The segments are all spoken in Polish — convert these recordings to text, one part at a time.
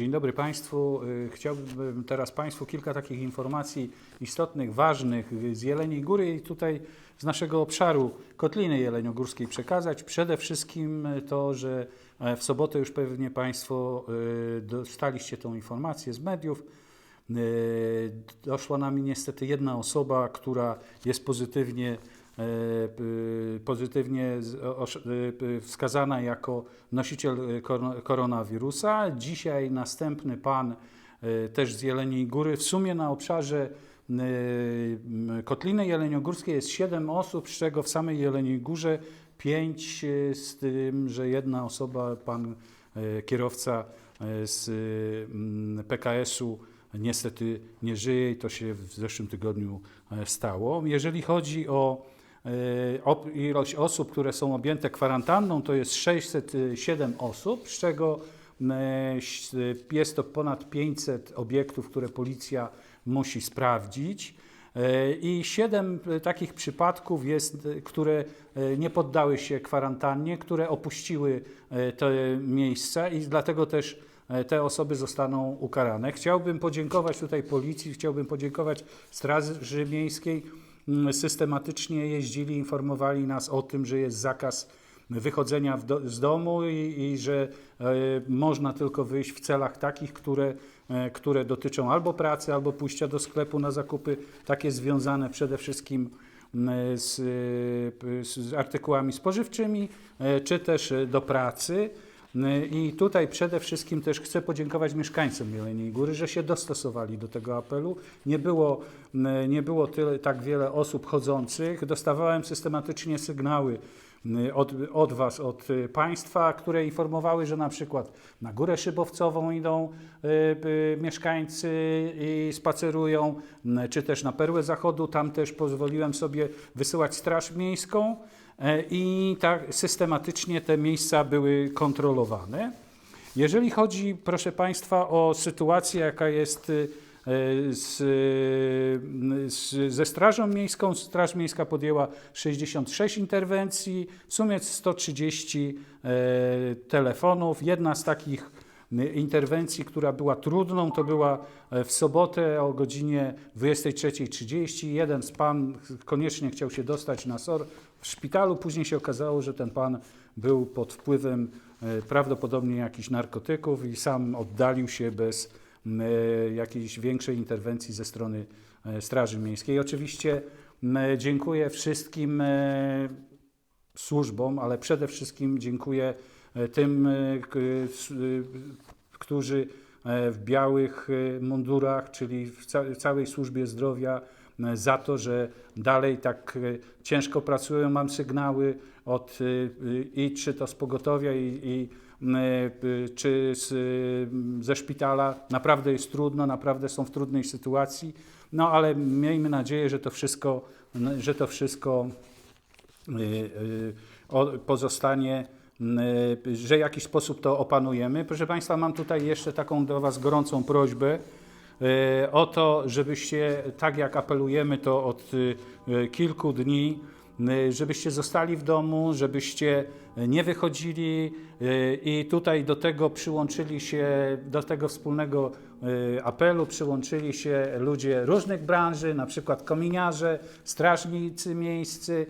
Dzień dobry Państwu. Y, Chciałbym teraz Państwu kilka takich informacji istotnych, ważnych z Jeleniej Góry i tutaj z naszego obszaru Kotliny Jeleniogórskiej przekazać. Przede wszystkim to, że e, w sobotę już pewnie Państwo y, dostaliście tą informację z mediów. Y, Doszła nam niestety jedna osoba, która jest pozytywnie pozytywnie z- osz- y, p- wskazana jako nosiciel kor- koronawirusa. Dzisiaj następny pan też z Jeleniej Góry. W sumie na obszarze Kotliny Jeleniogórskiej jest 7 osób, z czego w samej Jeleniej Górze 5 z tym, że jedna osoba, pan kierowca z PKS-u niestety nie żyje i to się w zeszłym tygodniu e, stało. Jeżeli chodzi e, o ilość osób, które są objęte kwarantanną, to jest 607 osób, z czego e, jest to ponad 500 obiektów, które policja musi sprawdzić. E, I siedem e, takich przypadków jest, e, które e, nie poddały się kwarantannie, które opuściły e, te miejsca i dlatego też e, te osoby zostaną ukarane. Chciałbym podziękować tutaj policji, chciałbym podziękować Straży Miejskiej. Mm, Systematycznie jeździli, informowali nas o tym, że jest zakaz wychodzenia do, z domu i, i że e, można tylko wyjść w celach takich, które, e, które dotyczą albo pracy, albo pójścia do sklepu na zakupy, takie związane przede wszystkim m, z, e, z artykułami spożywczymi, e, czy też do pracy. N- I tutaj przede wszystkim też chcę podziękować mieszkańcom Jeleniej Góry, że się dostosowali do tego apelu. Nie było, n- nie było tyle, tak wiele osób chodzących. Dostawałem systematycznie sygnały n- od, od Was, od y, Państwa, które informowały, że na przykład na Górę Szybowcową idą y, y, mieszkańcy i spacerują, czy też na Perłę Zachodu. Tam też pozwoliłem sobie wysyłać Straż Miejską. E, i tak systematycznie te miejsca były kontrolowane. Jeżeli chodzi, proszę Państwa, o sytuację, jaka jest y, z, z, ze Strażą Miejską, Straż Miejska podjęła 66 interwencji, w sumie 130 e, telefonów. Jedna z takich interwencji, która była trudną, to była e, w sobotę o godzinie 23.30. Jeden z pan koniecznie chciał się dostać na SOR w szpitalu. Później się okazało, że ten pan był pod wpływem e, prawdopodobnie jakichś narkotyków i sam oddalił się bez e, jakiejś większej interwencji ze strony Straży Miejskiej. Oczywiście dziękuję wszystkim służbom, ale przede wszystkim dziękuję tym, e, k- s- e, którzy e, w białych e, mundurach, czyli w ca- całej służbie zdrowia, e, za to, że dalej tak e, ciężko pracują. Mam sygnały od e, e, i czy to z pogotowia i, i e, czy z, e, ze szpitala. Naprawdę jest trudno, naprawdę są w trudnej sytuacji. No ale miejmy nadzieję, że to wszystko, że to wszystko pozostanie, że w jakiś sposób to opanujemy. Proszę Państwa, mam tutaj jeszcze taką do Was gorącą prośbę y, o to, żebyście, tak jak apelujemy to od y, y, kilku dni, y, żebyście zostali w domu, żebyście nie wychodzili y, i tutaj do tego przyłączyli się, do tego wspólnego y, apelu przyłączyli się ludzie różnych branży, na przykład kominiarze, strażnicy miejscy,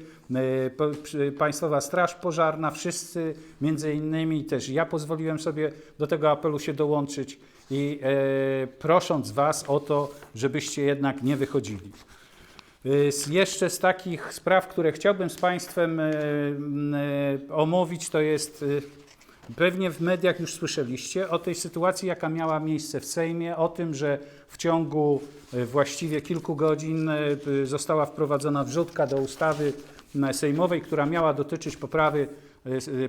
y, Państwowa Straż Pożarna, wszyscy, między innymi też ja pozwoliłem sobie do tego apelu się dołączyć i e, prosząc Was o to, żebyście jednak nie wychodzili. Y, jeszcze z takich spraw, które chciałbym z Państwem y, y, omówić, to jest pewnie w mediach już słyszeliście o tej sytuacji, jaka miała miejsce w Sejmie, o tym, że w ciągu właściwie kilku godzin została wprowadzona wrzutka do ustawy sejmowej, która miała dotyczyć poprawy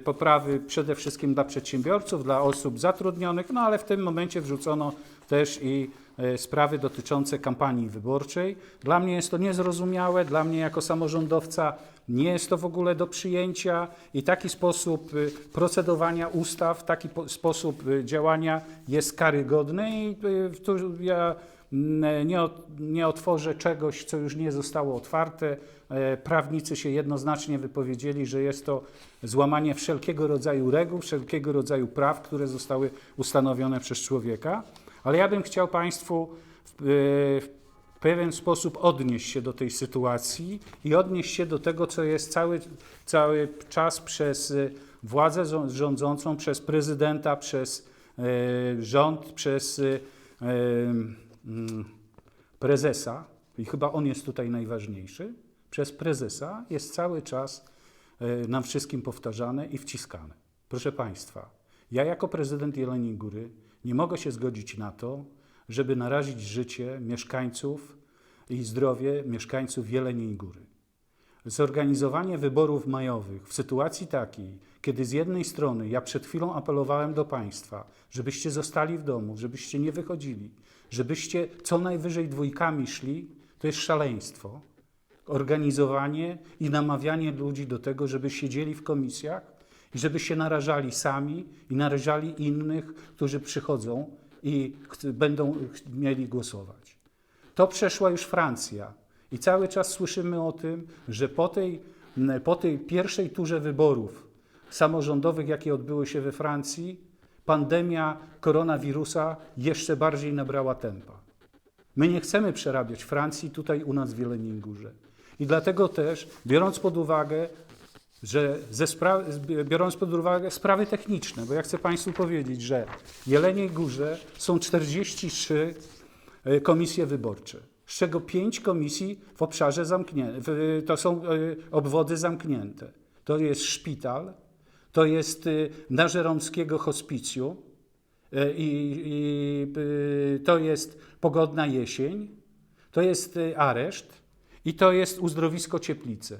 poprawy przede wszystkim dla przedsiębiorców, dla osób zatrudnionych, no ale w tym momencie wrzucono też i sprawy dotyczące kampanii wyborczej. Dla mnie jest to niezrozumiałe, dla mnie jako samorządowca nie jest to w ogóle do przyjęcia i taki sposób y, procedowania ustaw, taki po- sposób y, działania jest karygodny i tu ja n- nie, nie otworzę czegoś, co już nie zostało otwarte. E, Prawnicy się jednoznacznie wypowiedzieli, że jest to złamanie wszelkiego rodzaju reguł, wszelkiego rodzaju praw, które zostały ustanowione przez człowieka. Ale ja bym chciał Państwu w, w pewien sposób odnieść się do tej sytuacji i odnieść się do tego, co jest cały, cały czas przez y, władzę zą- rządzącą, przez prezydenta, przez e, rząd, przez e, mm, prezesa, i chyba on jest tutaj najważniejszy, przez prezesa jest cały czas e, nam wszystkim powtarzane i wciskane. Proszę Państwa, ja jako prezydent Jeleniej Góry nie mogę się zgodzić na to, żeby narazić życie mieszkańców i zdrowie mieszkańców Jeleniej Góry. Zorganizowanie wyborów majowych w sytuacji takiej, kiedy z jednej strony ja przed chwilą apelowałem do Państwa, żebyście zostali w domu, żebyście nie wychodzili, żebyście co najwyżej dwójkami szli, to jest szaleństwo. Organizowanie i namawianie ludzi do tego, żeby siedzieli w komisjach i żeby się narażali sami i narażali innych, którzy przychodzą i będą mieli głosować. To przeszła już Francja i cały czas słyszymy o tym, że po tej, po tej pierwszej turze wyborów samorządowych, jakie odbyły się we Francji, pandemia koronawirusa jeszcze bardziej nabrała tempa. My nie chcemy przerabiać Francji tutaj u nas w Jeleniej Górze. I dlatego też, biorąc pod uwagę, że biorąc pod uwagę sprawy techniczne, bo ja chcę Państwu powiedzieć, że w Jeleniej Górze są 43 e, komisje wyborcze, z czego 5 komisji w obszarze zamkniętym, to są e, obwody zamknięte. To jest szpital, to jest Nażeromskiego hospicjum i, i to jest Pogodna Jesień, to jest areszt i to jest uzdrowisko Cieplice.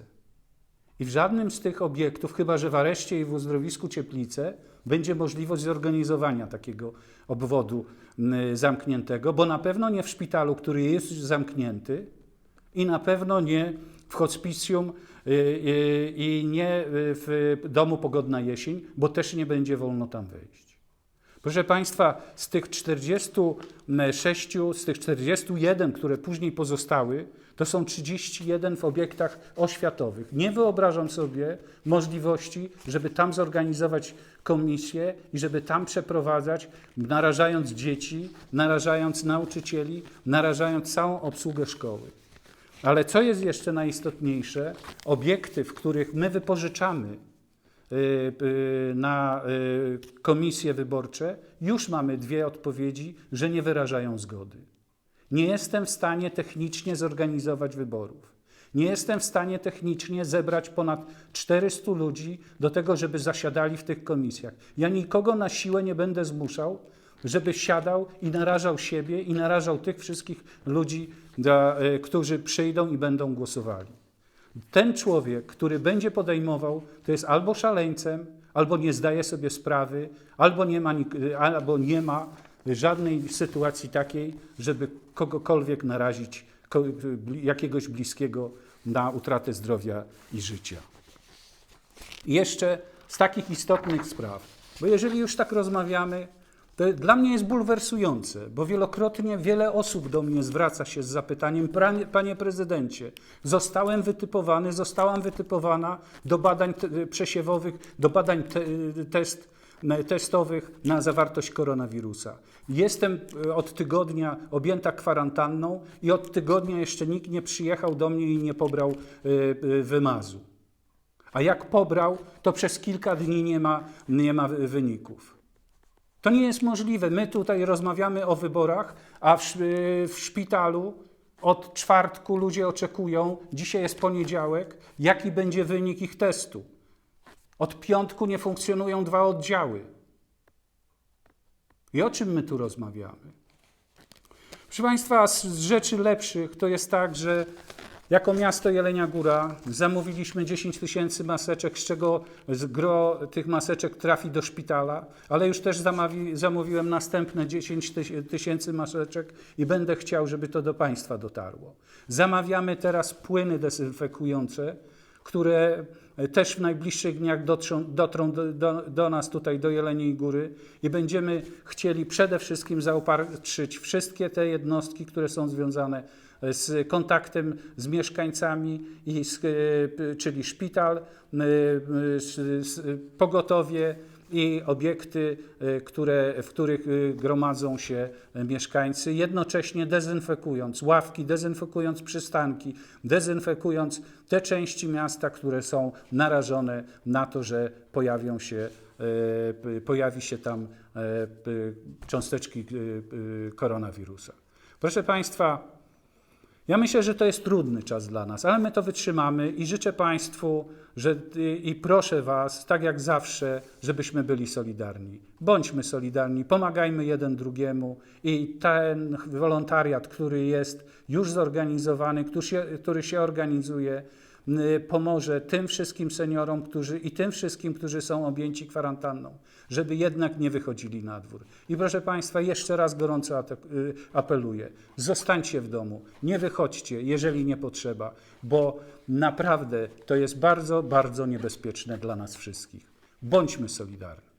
I w żadnym z tych obiektów, chyba że w areszcie i w uzdrowisku Cieplice, będzie możliwość zorganizowania takiego obwodu zamkniętego, bo na pewno nie w szpitalu, który jest zamknięty i na pewno nie w hospicjum y, y, i nie w domu Pogodna Jesień, bo też nie będzie wolno tam wejść. Proszę Państwa, z tych 46, z tych 41, które później pozostały, to są 31 w obiektach oświatowych. Nie wyobrażam sobie możliwości, żeby tam zorganizować komisję i żeby tam przeprowadzać, narażając dzieci, narażając nauczycieli, narażając całą obsługę szkoły. Ale co jest jeszcze najistotniejsze, obiekty, w których my wypożyczamy na y, komisje wyborcze, już mamy dwie odpowiedzi, że nie wyrażają zgody. Nie jestem w stanie technicznie zorganizować wyborów. Nie jestem w stanie technicznie zebrać ponad 400 ludzi do tego, żeby zasiadali w tych komisjach. Ja nikogo na siłę nie będę zmuszał, żeby siadał i narażał siebie i narażał tych wszystkich ludzi, y, którzy przyjdą i będą głosowali. Ten człowiek, który będzie podejmował, to jest albo szaleńcem, albo nie zdaje sobie sprawy, albo nie ma, albo nie ma żadnej sytuacji takiej, żeby kogokolwiek narazić, jakiegoś bliskiego na utratę zdrowia i życia. I jeszcze z takich istotnych spraw, bo jeżeli już tak rozmawiamy, to dla mnie jest bulwersujące, bo wielokrotnie wiele osób do mnie zwraca się z zapytaniem, panie, prezydencie, zostałem wytypowany, zostałam wytypowana do badań przesiewowych, do badań te, test, testowych na zawartość koronawirusa. Jestem e, od tygodnia objęta kwarantanną i od tygodnia jeszcze nikt nie przyjechał do mnie i nie pobrał e, e, wymazu. A jak pobrał, to przez kilka dni nie ma, nie ma wy- wyników. To nie jest możliwe. My tutaj rozmawiamy o wyborach, a w, w szpitalu od czwartku ludzie oczekują, dzisiaj jest poniedziałek, jaki będzie wynik ich testu. Od piątku nie funkcjonują dwa oddziały. I o czym my tu rozmawiamy? Proszę Państwa, z rzeczy lepszych to jest tak, że jako miasto Jelenia Góra zamówiliśmy 10 tysięcy maseczek, z czego gro tych maseczek trafi do szpitala, ale już też zamawi, zamówiłem następne 10 tyś- tysięcy maseczek i będę chciał, żeby to do Państwa dotarło. Zamawiamy teraz płyny dezynfekujące, które e, też w najbliższych dniach dotrą, dotrą do, do, do nas tutaj, do Jeleniej Góry i będziemy chcieli przede wszystkim zaopatrzyć wszystkie te jednostki, które są związane z kontaktem z mieszkańcami, i z, e, czyli szpital, e, pogotowie i obiekty, e, które, w których gromadzą się mieszkańcy, jednocześnie dezynfekując ławki, dezynfekując przystanki, dezynfekując te części miasta, które są narażone na to, że pojawią się, pojawi się tam cząsteczki koronawirusa. Proszę Państwa, ja myślę, że to jest trudny czas dla nas, ale my to wytrzymamy i życzę Państwu że, i proszę Was, tak jak zawsze, żebyśmy byli solidarni. Bądźmy solidarni, pomagajmy jeden drugiemu i ten wolontariat, który jest już zorganizowany, który się, który się organizuje, pomoże tym wszystkim seniorom którzy, i tym wszystkim, którzy są objęci kwarantanną, żeby jednak nie wychodzili na dwór. I proszę Państwa, jeszcze raz gorąco y, apeluję, zostańcie w domu, nie wychodźcie, jeżeli nie potrzeba, bo naprawdę to jest bardzo, bardzo niebezpieczne dla nas wszystkich. Bądźmy solidarni.